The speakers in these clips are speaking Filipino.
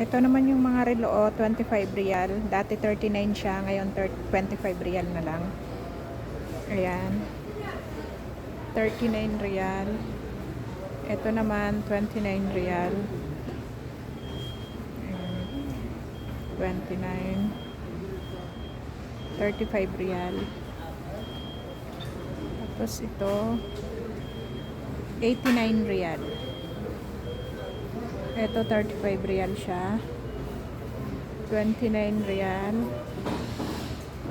Ito naman yung mga relo, oh, 25 real. Dati 39 siya, ngayon 30 25 real na lang. Ayan. 39 real. Ito naman 29 real. Ayan. 29 35 real. Tapos ito 89 real. Ito 35 real siya. 29 real.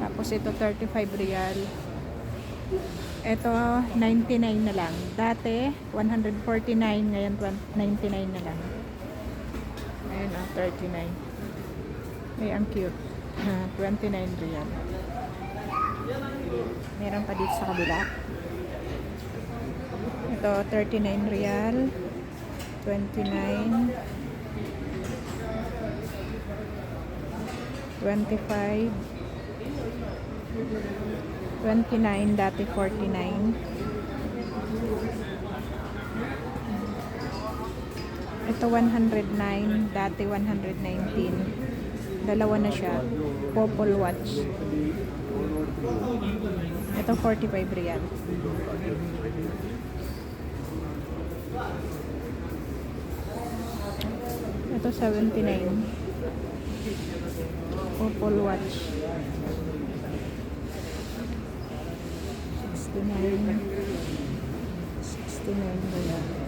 Tapos ito 35 real. Ito 99 na lang. Dati 149, ngayon 99 na lang. Ayun ah, 39. Ay, ang cute. Ah, 29 real. Meron pa dito sa kabila. Ito 39 real. 29 25 29 dati 49 ito 109 dati 119 dalawa na siya. Popol watch. Ito 45 real ito 79 Popol watch. 69 69 real